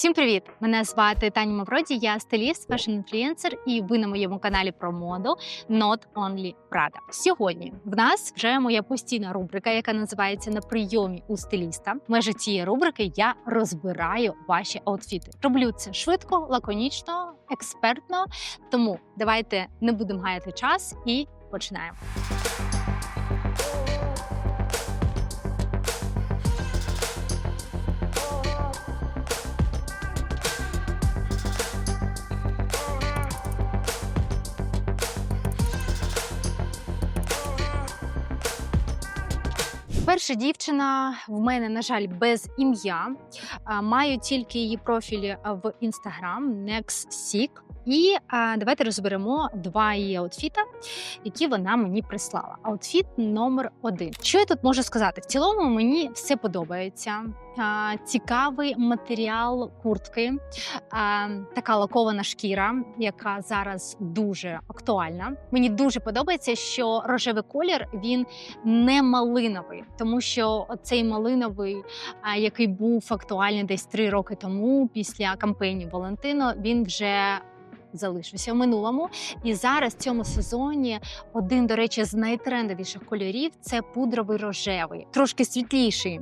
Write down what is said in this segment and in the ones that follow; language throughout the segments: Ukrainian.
Всім привіт! Мене звати Таня Мавроді, я стиліст, фешн-інфлюенсер, і ви на моєму каналі про моду Not Only Prada. Сьогодні в нас вже моя постійна рубрика, яка називається на прийомі у стиліста. В межі цієї рубрики я розбираю ваші аутфіти. Роблю це швидко, лаконічно, експертно. Тому давайте не будемо гаяти час і починаємо. Перша дівчина в мене, на жаль, без ім'я. Маю тільки її профілі в Instagram NextSeek. І а, давайте розберемо два її аутфіта, які вона мені прислала. Аутфіт номер один. Що я тут можу сказати? В цілому мені все подобається. А, цікавий матеріал куртки, а, така лакована шкіра, яка зараз дуже актуальна. Мені дуже подобається, що рожевий колір він не малиновий, тому що цей малиновий, а, який був актуальний десь три роки тому, після кампанії Валентино, він вже залишився в минулому. І зараз в цьому сезоні один, до речі, з найтрендовіших кольорів це пудровий рожевий, трошки світліший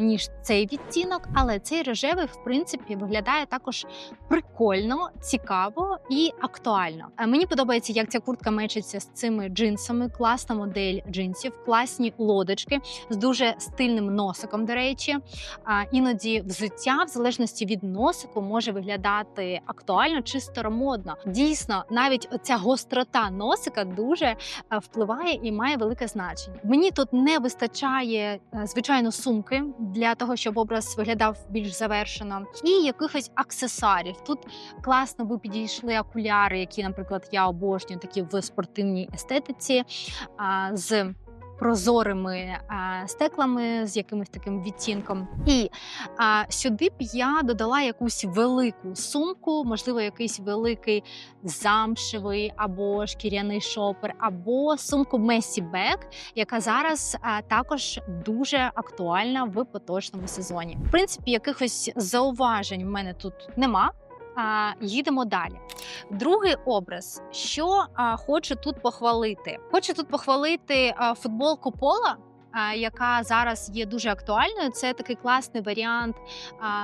ніж цей відтінок, але цей рожевий, в принципі, виглядає також прикольно, цікаво і актуально. Мені подобається, як ця куртка мечиться з цими джинсами. Класна модель джинсів, класні лодочки з дуже стильним носиком. До речі, а, іноді взуття, в залежності від носику, може виглядати актуально чи старомодно. Дійсно, навіть оця гострота носика дуже е, впливає і має велике значення. Мені тут не вистачає е, звичайно сумки для того, щоб образ виглядав більш завершено, і якихось аксесуарів. Тут класно би підійшли окуляри, які, наприклад, я обожнюю такі в спортивній естетиці. з Прозорими стеклами з якимось таким відтінком, і сюди б я додала якусь велику сумку, можливо, якийсь великий замшевий або шкіряний шопер, або сумку Messy Bag, яка зараз також дуже актуальна в поточному сезоні. В принципі, якихось зауважень в мене тут нема. Їдемо далі. Другий образ, що хочу тут похвалити. Хочу тут похвалити футболку Пола. Яка зараз є дуже актуальною, це такий класний варіант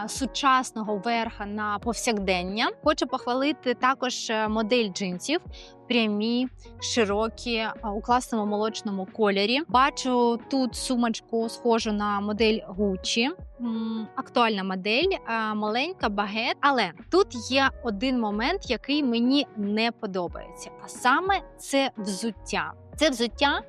сучасного верха на повсякдення. Хочу похвалити також е, модель джинсів, прямі, широкі, у класному молочному кольорі. Бачу тут сумочку, схожу на модель Gucci. Актуальна модель, маленька багет. Але тут є один момент, який мені не подобається. А саме це взуття. Це взуття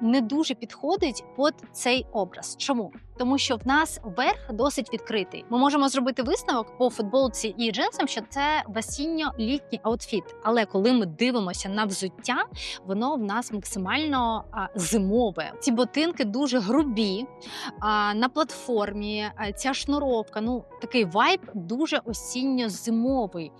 не дуже підходить під цей образ. Чому? Тому що в нас верх досить відкритий. Ми можемо зробити висновок по футболці і джинсам, що це весінньо-літній аутфіт. Але коли ми дивимося на взуття, воно в нас максимально а, зимове. Ці ботинки дуже грубі а, на платформі. а, Ця шнуровка, ну такий вайб дуже осінньо-зимовий.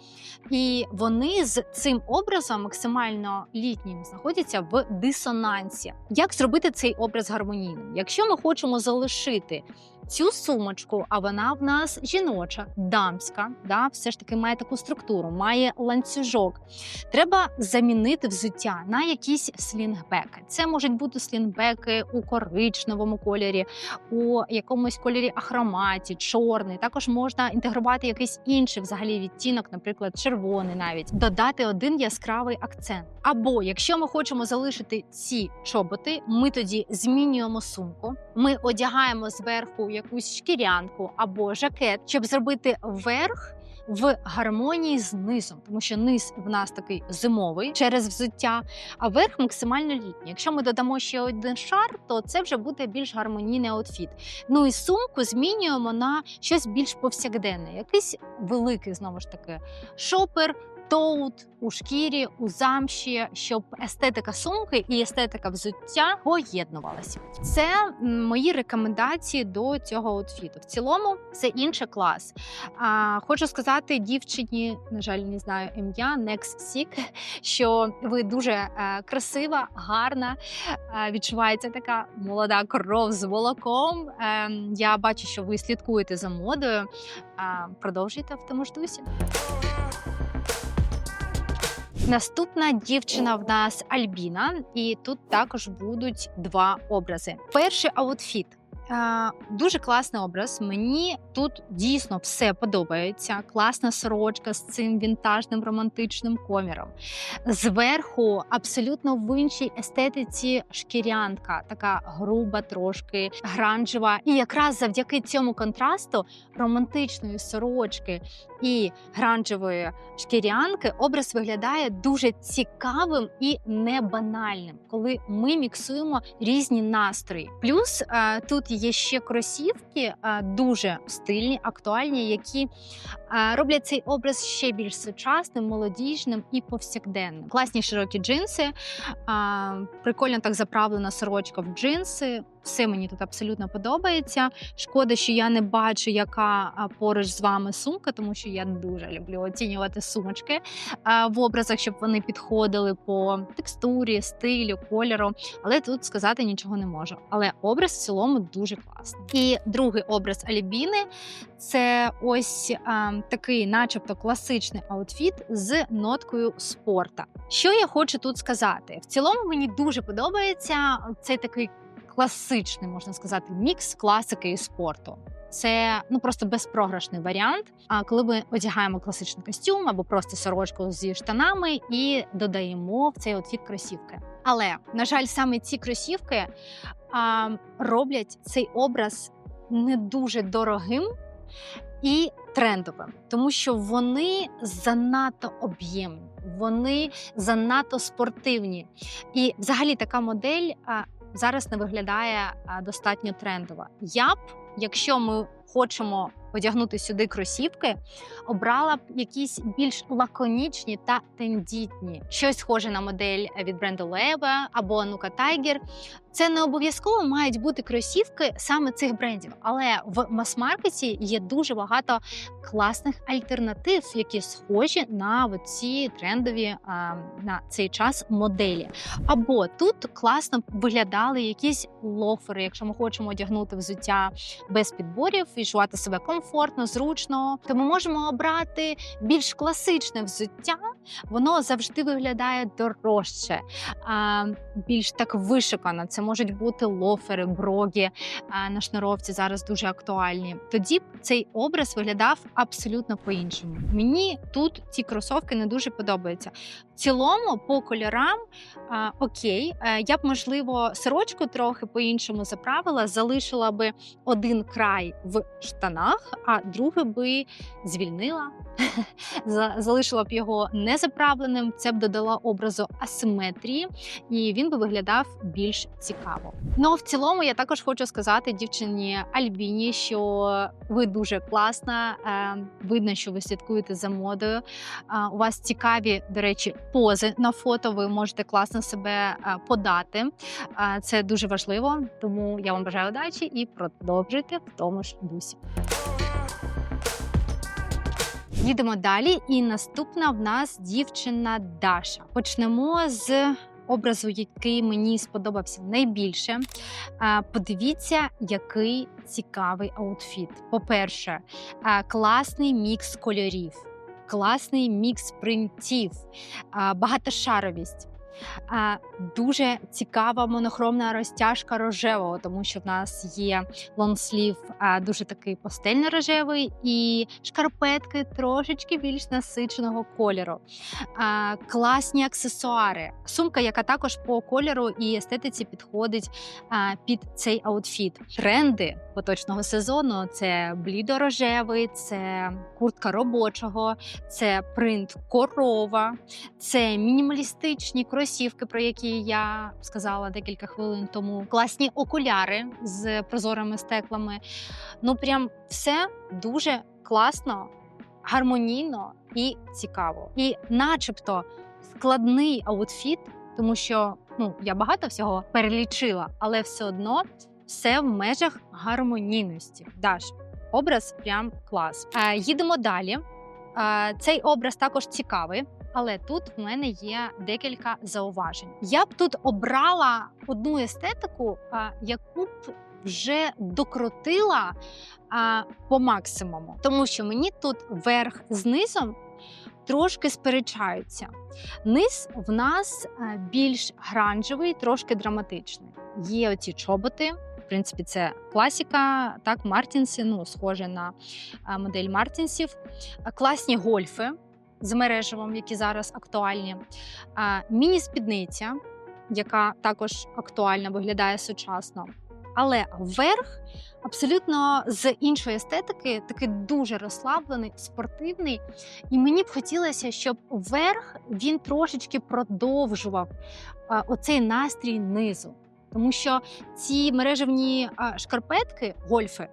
І вони з цим образом максимально літнім знаходяться в дисонансі. Як зробити цей образ гармонійним? Якщо ми хочемо залишити て。Цю сумочку, а вона в нас жіноча, дамська, да, все ж таки має таку структуру, має ланцюжок. Треба замінити взуття на якісь слінгбеки. Це можуть бути слінгбеки у коричневому кольорі, у якомусь кольорі ахроматі, чорний. Також можна інтегрувати якийсь інший взагалі відтінок, наприклад, червоний, навіть додати один яскравий акцент. Або якщо ми хочемо залишити ці чоботи, ми тоді змінюємо сумку. Ми одягаємо зверху якусь шкірянку або жакет, щоб зробити верх. В гармонії з низом, тому що низ в нас такий зимовий через взуття, а верх максимально літній. Якщо ми додамо ще один шар, то це вже буде більш гармонійний аутфіт. Ну і сумку змінюємо на щось більш повсякденне, якийсь великий знову ж таки шопер, тоут у шкірі, у замші, щоб естетика сумки і естетика взуття поєднувалися. Це мої рекомендації до цього аутфіту. В цілому це інший клас. А, хочу сказати дівчині, на жаль, не знаю ім'я Next Sick, що ви дуже е, красива, гарна. е, відчувається така молода кров з молоком. Е, я бачу, що ви слідкуєте за модою. Продовжуйте в тому ж дусі. Наступна дівчина в нас Альбіна, і тут також будуть два образи. Перший аутфіт. Дуже класний образ. Мені тут дійсно все подобається. Класна сорочка з цим вінтажним романтичним коміром. Зверху абсолютно в іншій естетиці шкірянка, така груба, трошки гранжева. І якраз завдяки цьому контрасту романтичної сорочки і гранжевої шкірянки образ виглядає дуже цікавим і небанальним, коли ми міксуємо різні настрої. Плюс е, тут є ще кросівки дуже стильні, актуальні, які роблять цей образ ще більш сучасним, молодіжним і повсякденним. Класні широкі джинси, прикольно так заправлена сорочка в джинси. Все мені тут абсолютно подобається. Шкода, що я не бачу, яка поруч з вами сумка, тому що я дуже люблю оцінювати сумочки в образах, щоб вони підходили по текстурі, стилю, кольору. Але тут сказати нічого не можу. Але образ в цілому дуже класний. І другий образ Алібіни це ось а, такий, начебто, класичний аутфіт з ноткою спорта. Що я хочу тут сказати? В цілому мені дуже подобається цей такий класичний, можна сказати, мікс класики і спорту. Це ну просто безпрограшний варіант. А коли ми одягаємо класичний костюм або просто сорочку зі штанами і додаємо в цей отфіт кросівки. Але на жаль, саме ці кросівки а, роблять цей образ не дуже дорогим і трендовим, тому що вони занадто об'ємні, вони занадто спортивні. І взагалі така модель зараз не виглядає достатньо трендово. Я б, якщо ми хочемо одягнути сюди кросівки, обрала б якісь більш лаконічні та тендітні, щось схоже на модель від бренду Lebe або Nuka Tiger. Це не обов'язково мають бути кросівки саме цих брендів, але в мас-маркеті є дуже багато класних альтернатив, які схожі на ці трендові на цей час моделі. Або тут класно виглядали якісь лофери, якщо ми хочемо одягнути взуття без підборів, відчувати себе комфортно, зручно, то ми можемо обрати більш класичне взуття. Воно завжди виглядає дорожче, більш так вишикано. Це можуть бути лофери, брогі на шнуровці зараз дуже актуальні. Тоді б цей образ виглядав абсолютно по-іншому. Мені тут ці кросовки не дуже подобаються. В цілому, по кольорам а, окей, е, я б можливо сорочку трохи по-іншому заправила, залишила би один край в штанах, а другий би звільнила. За- Залишила б його незаправленим, це б додало образу асиметрії, і він би виглядав більш цікаво. Ну в цілому я також хочу сказати дівчині Альбіні, що ви дуже класна. е, Видно, що ви слідкуєте за модою. У вас цікаві, до речі, пози на фото. Ви можете класно себе е, подати. Це дуже важливо, тому я вам бажаю удачі і продовжуйте в тому ж дусі. Їдемо далі, і наступна в нас дівчина Даша. Почнемо з образу, який мені сподобався найбільше. Подивіться, який цікавий аутфіт. По-перше, класний мікс кольорів, класний мікс принтів, багатошаровість. Дуже цікава монохромна розтяжка рожевого, тому що в нас є лонслів дуже такий пастельно-рожевий і шкарпетки трошечки більш насиченого кольору. Класні аксесуари. Сумка, яка також по кольору і естетиці підходить під цей аутфіт. Тренди поточного сезону це блідорожевий, це куртка робочого, це принт корова, це мінімалістичні кросівки, про які я сказала декілька хвилин тому. Класні окуляри з прозорими стеклами. Ну, прям все дуже класно, гармонійно і цікаво. І, начебто, складний аутфіт, тому що ну я багато всього перелічила, але все одно все в межах гармонійності. Даш, образ прям клас. Е, їдемо далі. Е, цей образ також цікавий. Але тут в мене є декілька зауважень. Я б тут обрала одну естетику, яку б вже докрутила по максимуму, тому що мені тут верх з низом трошки сперечаються. Низ в нас більш гранжевий, трошки драматичний. Є оці чоботи. В принципі, це класіка, так, Мартінси, ну, схоже на модель Мартінсів. Класні гольфи з мережевим, які зараз актуальні. Міні-спідниця, яка також актуально виглядає сучасно. Але верх абсолютно з іншої естетики, такий дуже розслаблений, спортивний. І мені б хотілося, щоб верх він трошечки продовжував оцей настрій низу. Тому що ці мережевні шкарпетки, гольфи,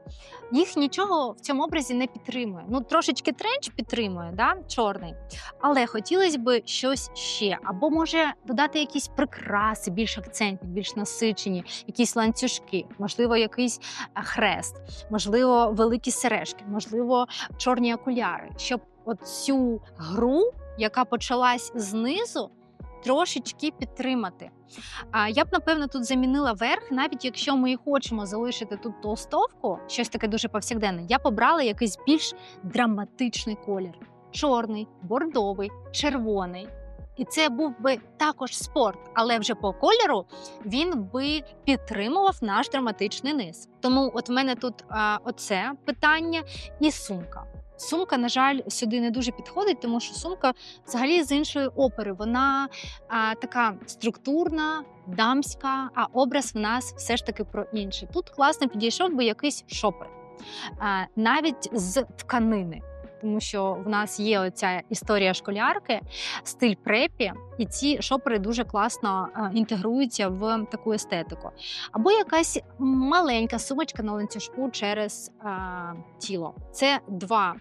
їх нічого в цьому образі не підтримує. Ну, трошечки тренч підтримує, да? чорний. Але хотілося б щось ще. Або може додати якісь прикраси, більш акцентні, більш насичені, якісь ланцюжки, можливо, якийсь хрест, можливо, великі сережки, можливо, чорні окуляри, щоб от цю гру, яка почалась знизу, трошечки підтримати. Я б напевно тут замінила верх, навіть якщо ми хочемо залишити тут толстовку, щось таке дуже повсякденне, я побрала якийсь більш драматичний колір: чорний, бордовий, червоний. І це був би також спорт, але вже по кольору він би підтримував наш драматичний низ. Тому, от в мене тут а, оце питання і сумка. Сумка, на жаль, сюди не дуже підходить, тому що сумка взагалі з іншої опери. Вона а, така структурна, дамська, а образ в нас все ж таки про інше. Тут класно підійшов би якийсь шопер, а, навіть з тканини. Тому що в нас є оця історія школярки, стиль препі, і ці шопери дуже класно інтегруються в таку естетику. Або якась маленька сумочка на ланцюжку через а, тіло. Це два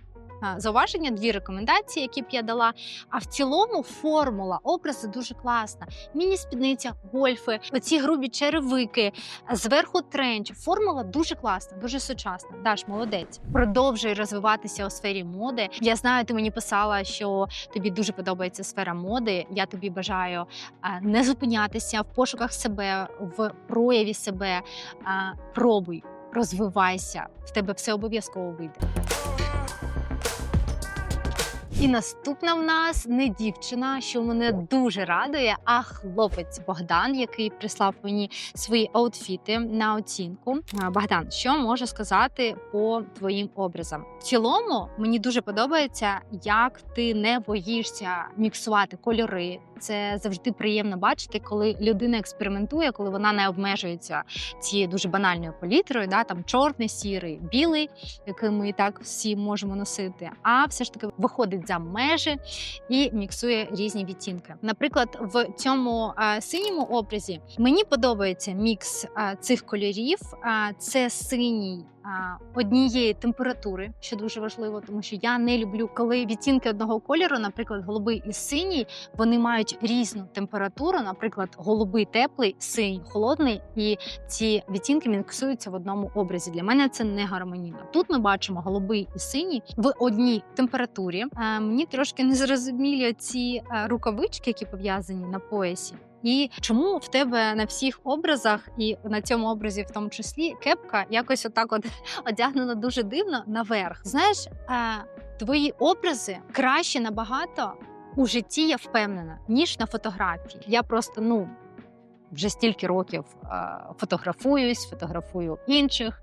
зауваження, дві рекомендації, які б я дала. А в цілому формула образу дуже класна. Міні-спідниця, гольфи, оці грубі черевики, зверху тренч. Формула дуже класна, дуже сучасна. Даш, молодець. Продовжуй розвиватися у сфері моди. Я знаю, ти мені писала, що тобі дуже подобається сфера моди. Я тобі бажаю не зупинятися в пошуках себе, в прояві себе. Пробуй, розвивайся. В тебе все обов'язково вийде. І наступна в нас не дівчина, що мене дуже радує, а хлопець Богдан, який прислав мені свої аутфіти на оцінку. Богдан, що можу сказати по твоїм образам? В цілому мені дуже подобається, як ти не боїшся міксувати кольори. Це завжди приємно бачити, коли людина експериментує, коли вона не обмежується цією дуже банальною палітрою, да там чорний, сірий, білий, який ми і так всі можемо носити, а все ж таки виходить за межі і міксує різні відтінки. Наприклад, в цьому а, синьому образі мені подобається мікс а, цих кольорів. А, це синій. Однієї температури, що дуже важливо, тому що я не люблю, коли відтінки одного кольору, наприклад, голубий і синій, вони мають різну температуру. Наприклад, голубий теплий, синій холодний, і ці відтінки міксуються в одному образі. Для мене це не гармонійно. Тут ми бачимо голубий і синій в одній температурі. Е, Мені трошки незрозумілі ці е, рукавички, які пов'язані на поясі. І чому в тебе на всіх образах, і на цьому образі, в тому числі, кепка якось отак от одягнена дуже дивно наверх. Знаєш, е, твої образи краще набагато у житті, я впевнена, ніж на фотографії. Я просто ну. Вже стільки років е, фотографуюсь, фотографую інших,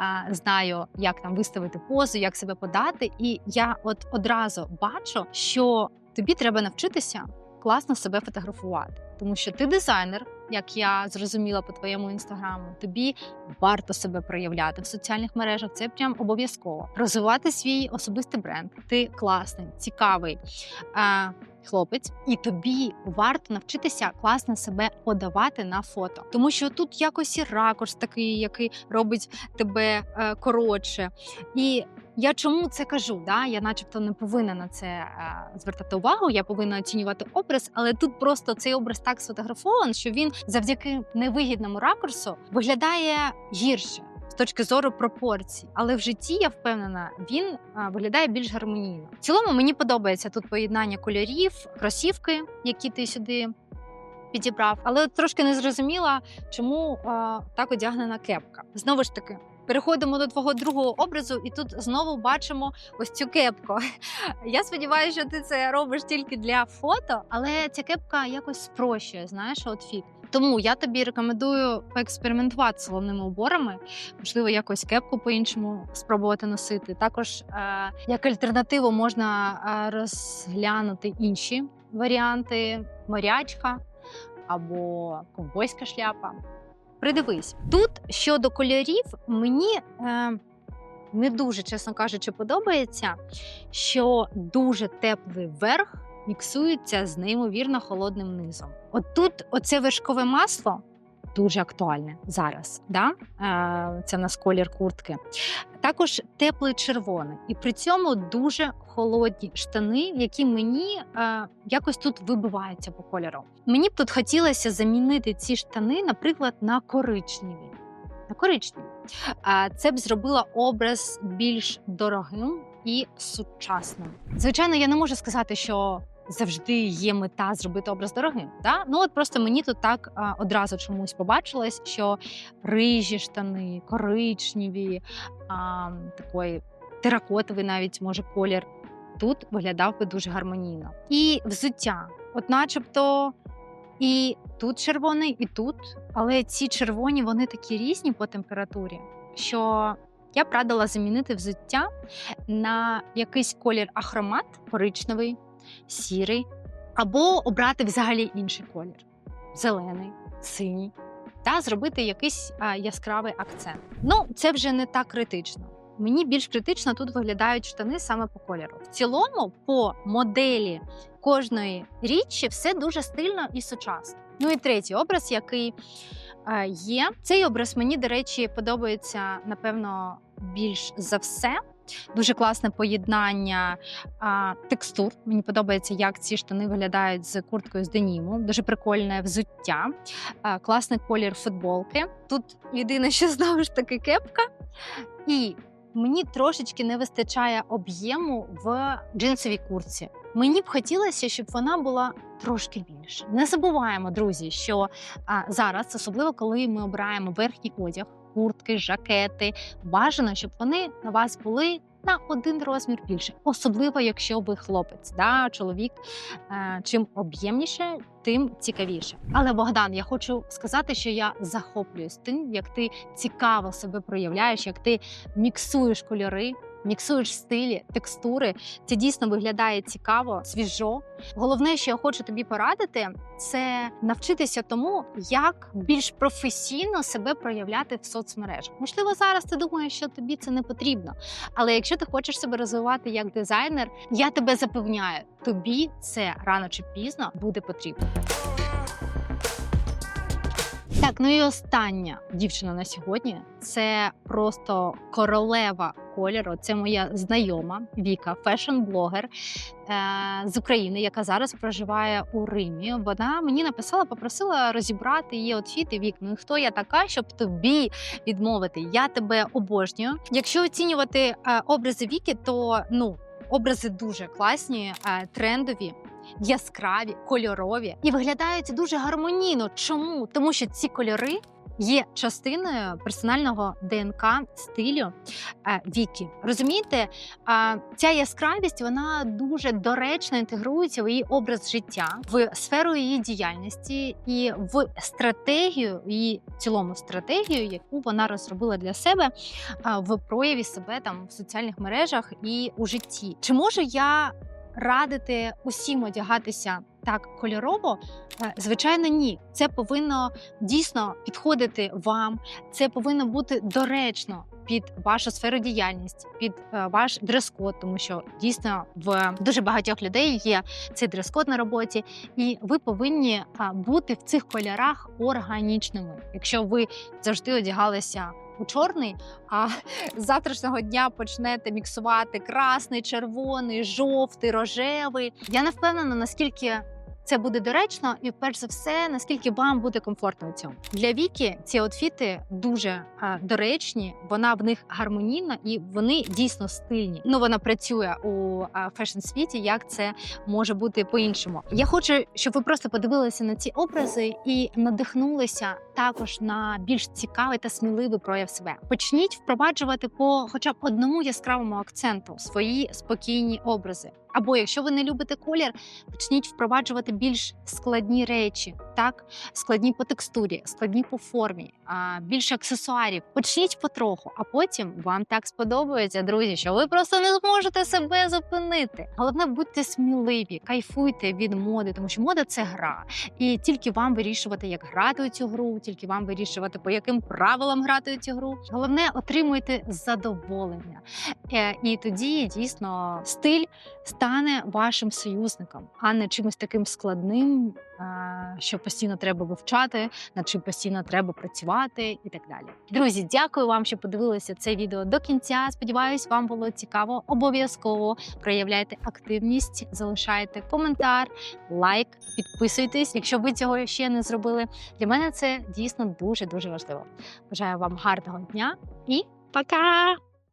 е, знаю, як там виставити позу, як себе подати. І я от одразу бачу, що тобі треба навчитися класно себе фотографувати, тому що ти дизайнер, як я зрозуміла по твоєму інстаграму, тобі варто себе проявляти в соціальних мережах. Це прям обов'язково. Розвивати свій особистий бренд. Ти класний, цікавий. Е, Хлопець, і тобі варто навчитися класно себе подавати на фото, тому що тут якось і ракурс такий, який робить тебе е, коротше. І я чому це кажу? Да? Я, начебто, не повинна на це е, звертати увагу. Я повинна оцінювати образ, але тут просто цей образ так сфотографований, що він завдяки невигідному ракурсу виглядає гірше. З точки зору пропорцій, але в житті я впевнена, він а, виглядає більш гармонійно. В цілому мені подобається тут поєднання кольорів, кросівки, які ти сюди підібрав, але трошки не зрозуміла, чому а, так одягнена кепка. Знову ж таки. Переходимо до твого другого образу, і тут знову бачимо ось цю кепку. Я сподіваюся, що ти це робиш тільки для фото, але ця кепка якось спрощує, знаєш, аутфіт. Тому я тобі рекомендую поекспериментувати з головними уборами, можливо, якось кепку по-іншому спробувати носити. Також е, як альтернативу можна е, розглянути інші варіанти: морячка або ковбойська шляпа. Придивись, тут щодо кольорів, мені е, не дуже, чесно кажучи, подобається, що дуже теплий верх міксується з неймовірно холодним низом. От тут оце вершкове масло дуже актуальне зараз. Да? Е, це в нас колір куртки. Також теплий червоний, і при цьому дуже холодні штани, які мені е, якось тут вибиваються по кольору. Мені б тут хотілося замінити ці штани, наприклад, на коричневі. На коричневі. Е, це б зробило образ більш дорогим і сучасним. Звичайно, я не можу сказати, що завжди є мета зробити образ дорогим. Да? Ну от просто мені тут так а, одразу чомусь побачилось, що рижі штани, коричневі, а, такий теракотовий навіть може колір. Тут виглядав би дуже гармонійно. І взуття, от, начебто, і тут червоний, і тут, але ці червоні вони такі різні по температурі, що я б радила замінити взуття на якийсь колір ахромат коричневий сірий, або обрати взагалі інший колір зелений, синій, та зробити якийсь яскравий акцент. Ну, це вже не так критично. Мені більш критично тут виглядають штани саме по кольору. В цілому, по моделі кожної річі, все дуже стильно і сучасно. Ну і третій образ, який е, є. Цей образ мені, до речі, подобається напевно більш за все. Дуже класне поєднання а, текстур. Мені подобається, як ці штани виглядають з курткою з деніму. Дуже прикольне взуття, а, класний колір футболки. Тут єдине, що знову ж таки кепка. І мені трошечки не вистачає об'єму в джинсовій куртці. Мені б хотілося, щоб вона була трошки більше. Не забуваємо, друзі, що а, зараз, особливо коли ми обираємо верхній одяг куртки, жакети. Бажано, щоб вони на вас були на один розмір більше, особливо якщо ви хлопець, да, чоловік. Е, чим об'ємніше, тим цікавіше. Але Богдан, я хочу сказати, що я захоплююсь тим, як ти цікаво себе проявляєш, як ти міксуєш кольори міксуєш стилі, текстури. Це дійсно виглядає цікаво, свіжо. Головне, що я хочу тобі порадити, це навчитися тому, як більш професійно себе проявляти в соцмережах. Можливо, зараз ти думаєш, що тобі це не потрібно. Але якщо ти хочеш себе розвивати як дизайнер, я тебе запевняю, тобі це рано чи пізно буде потрібно. Так, ну і остання дівчина на сьогодні це просто королева кольору. Це моя знайома Віка, фешн-блогер е з України, яка зараз проживає у Римі. Вона мені написала, попросила розібрати її отфіти. Вік, ну хто я така, щоб тобі відмовити? Я тебе обожнюю. Якщо оцінювати е образи Віки, то ну образи дуже класні, е трендові яскраві, кольорові і виглядають дуже гармонійно. Чому? Тому що ці кольори. Є частиною персонального ДНК стилю е, Вікі. Розумієте, ця яскравість вона дуже доречно інтегрується в її образ життя, в сферу її діяльності і в стратегію, її цілому стратегію, яку вона розробила для себе в прояві себе там в соціальних мережах і у житті. Чи можу я радити усім одягатися так кольорово? Е, звичайно, ні. Це повинно дійсно підходити вам. Це повинно бути доречно. Під вашу сферу діяльності, під е, ваш дрес-код, тому що дійсно в дуже багатьох людей є цей дрес-код на роботі, і ви повинні е, бути в цих кольорах органічними. Якщо ви завжди одягалися у чорний, а з завтрашнього дня почнете міксувати красний, червоний, жовтий, рожевий. Я не впевнена, наскільки. Це буде доречно, і перш за все, наскільки вам буде комфортно у цьому. Для Віки ці outfіти дуже а, доречні, вона в них гармонійна і вони дійсно стильні. Ну вона працює у фешн світі. Як це може бути по-іншому? Я хочу, щоб ви просто подивилися на ці образи і надихнулися також на більш цікавий та сміливий прояв себе. Почніть впроваджувати по хоча б одному яскравому акценту свої спокійні образи. Або якщо ви не любите колір, почніть впроваджувати більш складні речі, так складні по текстурі, складні по формі, більше аксесуарів. Почніть потроху, а потім вам так сподобається, друзі, що ви просто не зможете себе зупинити. Головне, будьте сміливі, кайфуйте від моди, тому що мода це гра, і тільки вам вирішувати, як грати у цю гру, тільки вам вирішувати, по яким правилам грати у цю гру. Головне, отримуйте задоволення. Е, І тоді дійсно стиль стане вашим союзником, а не чимось таким складним, що постійно треба вивчати, над чим постійно треба працювати і так далі. Друзі, дякую вам, що подивилися це відео до кінця. Сподіваюсь, вам було цікаво. Обов'язково проявляйте активність, залишайте коментар, лайк, підписуйтесь, якщо ви цього ще не зробили. Для мене це дійсно дуже дуже важливо. Бажаю вам гарного дня і пока!